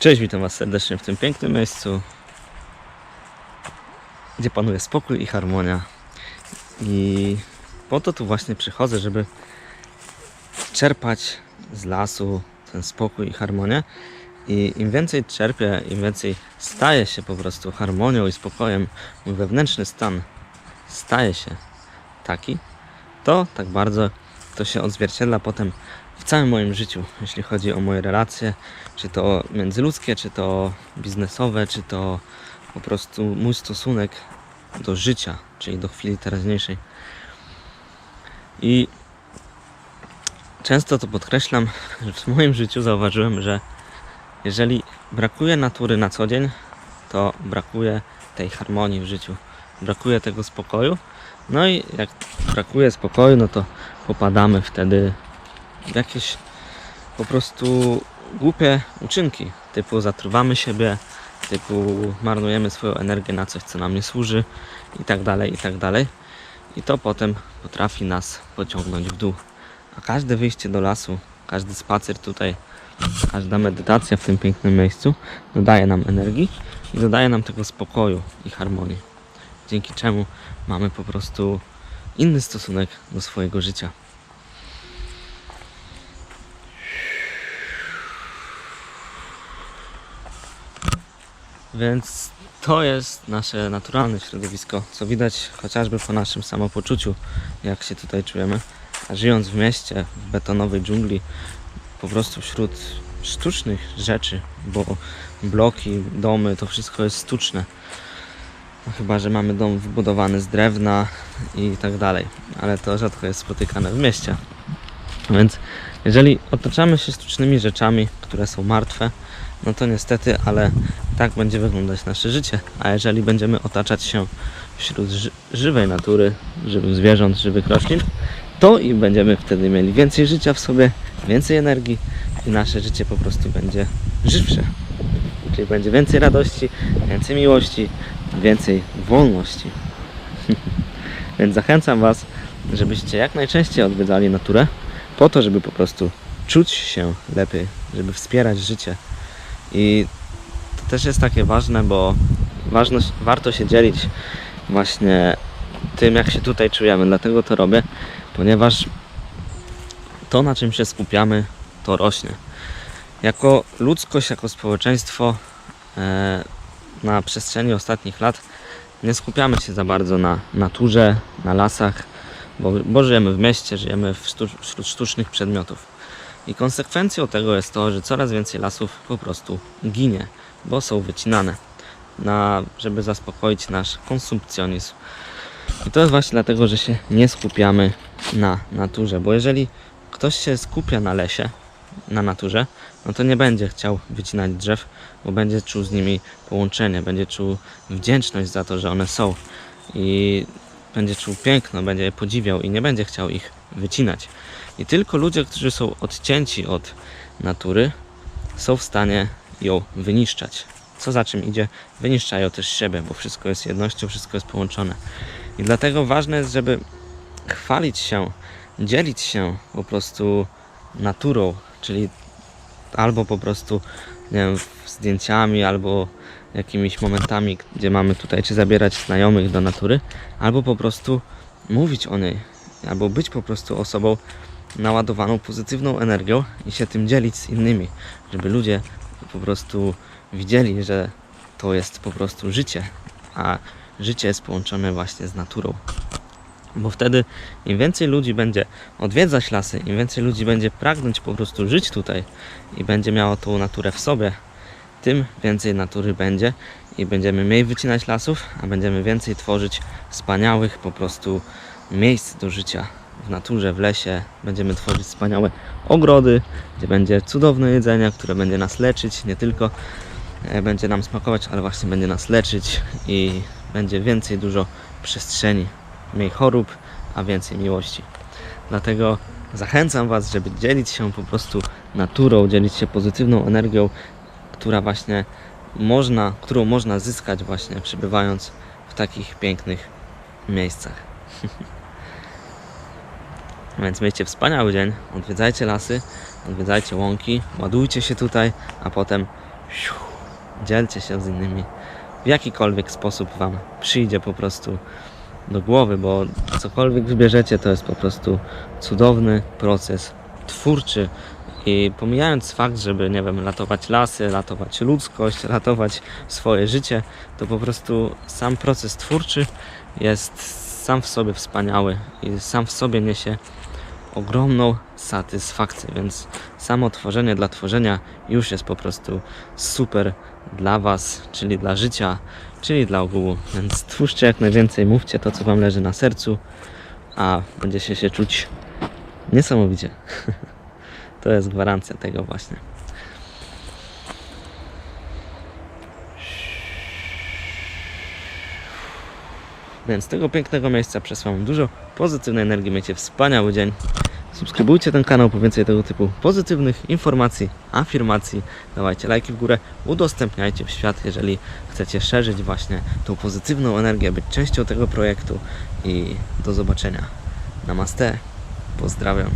Cześć, witam Was serdecznie w tym pięknym miejscu, gdzie panuje spokój i harmonia. I po to tu właśnie przychodzę, żeby czerpać z lasu ten spokój i harmonię. I im więcej czerpię, im więcej staje się po prostu harmonią i spokojem, mój wewnętrzny stan staje się taki, to tak bardzo to się odzwierciedla potem w całym moim życiu, jeśli chodzi o moje relacje, czy to międzyludzkie, czy to biznesowe, czy to po prostu mój stosunek do życia, czyli do chwili teraźniejszej. I często to podkreślam, że w moim życiu zauważyłem, że jeżeli brakuje natury na co dzień, to brakuje tej harmonii w życiu, brakuje tego spokoju. No i jak brakuje spokoju, no to popadamy wtedy jakieś po prostu głupie uczynki, typu zatruwamy siebie, typu marnujemy swoją energię na coś, co nam nie służy i tak dalej, i tak dalej. I to potem potrafi nas pociągnąć w dół. A każde wyjście do lasu, każdy spacer tutaj, każda medytacja w tym pięknym miejscu dodaje nam energii i dodaje nam tego spokoju i harmonii. Dzięki czemu mamy po prostu inny stosunek do swojego życia. Więc to jest nasze naturalne środowisko, co widać chociażby po naszym samopoczuciu, jak się tutaj czujemy. A żyjąc w mieście, w betonowej dżungli, po prostu wśród sztucznych rzeczy, bo bloki, domy, to wszystko jest sztuczne. No chyba, że mamy dom wybudowany z drewna i tak dalej, ale to rzadko jest spotykane w mieście. Więc jeżeli otaczamy się sztucznymi rzeczami, które są martwe, no to niestety, ale tak będzie wyglądać nasze życie. A jeżeli będziemy otaczać się wśród ży- żywej natury, żywych zwierząt, żywych roślin, to i będziemy wtedy mieli więcej życia w sobie, więcej energii i nasze życie po prostu będzie żywsze. Czyli będzie więcej radości, więcej miłości, więcej wolności. Więc zachęcam Was, żebyście jak najczęściej odwiedzali naturę, po to, żeby po prostu czuć się lepiej, żeby wspierać życie. I też jest takie ważne, bo ważność, warto się dzielić właśnie tym, jak się tutaj czujemy. Dlatego to robię, ponieważ to, na czym się skupiamy, to rośnie. Jako ludzkość, jako społeczeństwo e, na przestrzeni ostatnich lat nie skupiamy się za bardzo na naturze, na lasach, bo, bo żyjemy w mieście, żyjemy wśród sztucznych przedmiotów. I konsekwencją tego jest to, że coraz więcej lasów po prostu ginie, bo są wycinane, na, żeby zaspokoić nasz konsumpcjonizm. I to jest właśnie dlatego, że się nie skupiamy na naturze, bo jeżeli ktoś się skupia na lesie, na naturze, no to nie będzie chciał wycinać drzew, bo będzie czuł z nimi połączenie, będzie czuł wdzięczność za to, że one są i będzie czuł piękno, będzie je podziwiał i nie będzie chciał ich wycinać. I tylko ludzie, którzy są odcięci od natury, są w stanie ją wyniszczać. Co za czym idzie, wyniszczają też siebie, bo wszystko jest jednością, wszystko jest połączone. I dlatego ważne jest, żeby chwalić się, dzielić się po prostu naturą, czyli albo po prostu nie wiem, zdjęciami, albo jakimiś momentami, gdzie mamy tutaj czy zabierać znajomych do natury, albo po prostu mówić o niej, albo być po prostu osobą naładowaną pozytywną energią i się tym dzielić z innymi, żeby ludzie po prostu widzieli, że to jest po prostu życie, a życie jest połączone właśnie z naturą. Bo wtedy im więcej ludzi będzie odwiedzać lasy, im więcej ludzi będzie pragnąć po prostu żyć tutaj i będzie miało tą naturę w sobie, tym więcej natury będzie i będziemy mniej wycinać lasów, a będziemy więcej tworzyć wspaniałych po prostu miejsc do życia w naturze, w lesie. Będziemy tworzyć wspaniałe ogrody, gdzie będzie cudowne jedzenie, które będzie nas leczyć, nie tylko e, będzie nam smakować, ale właśnie będzie nas leczyć i będzie więcej dużo przestrzeni, mniej chorób, a więcej miłości. Dlatego zachęcam Was, żeby dzielić się po prostu naturą, dzielić się pozytywną energią, która właśnie można, którą można zyskać właśnie przebywając w takich pięknych miejscach. Więc miejcie wspaniały dzień, odwiedzajcie lasy, odwiedzajcie łąki, ładujcie się tutaj, a potem Siu. Dzielcie się z innymi. W jakikolwiek sposób Wam przyjdzie po prostu do głowy, bo cokolwiek wybierzecie, to jest po prostu cudowny proces twórczy. I pomijając fakt, żeby, nie wiem, ratować lasy, ratować ludzkość, ratować swoje życie, to po prostu sam proces twórczy jest sam w sobie wspaniały i sam w sobie niesie ogromną satysfakcję, więc samo tworzenie dla tworzenia już jest po prostu super dla Was, czyli dla życia, czyli dla ogółu. Więc twórzcie jak najwięcej, mówcie to, co Wam leży na sercu, a będziecie się czuć niesamowicie. To jest gwarancja tego właśnie. Więc tego pięknego miejsca przesyłam dużo pozytywnej energii. Miejcie wspaniały dzień. Subskrybujcie ten kanał po więcej tego typu pozytywnych informacji, afirmacji. Dawajcie lajki w górę, udostępniajcie w świat, jeżeli chcecie szerzyć właśnie tą pozytywną energię, być częścią tego projektu. I do zobaczenia. Namaste. Pozdrawiam.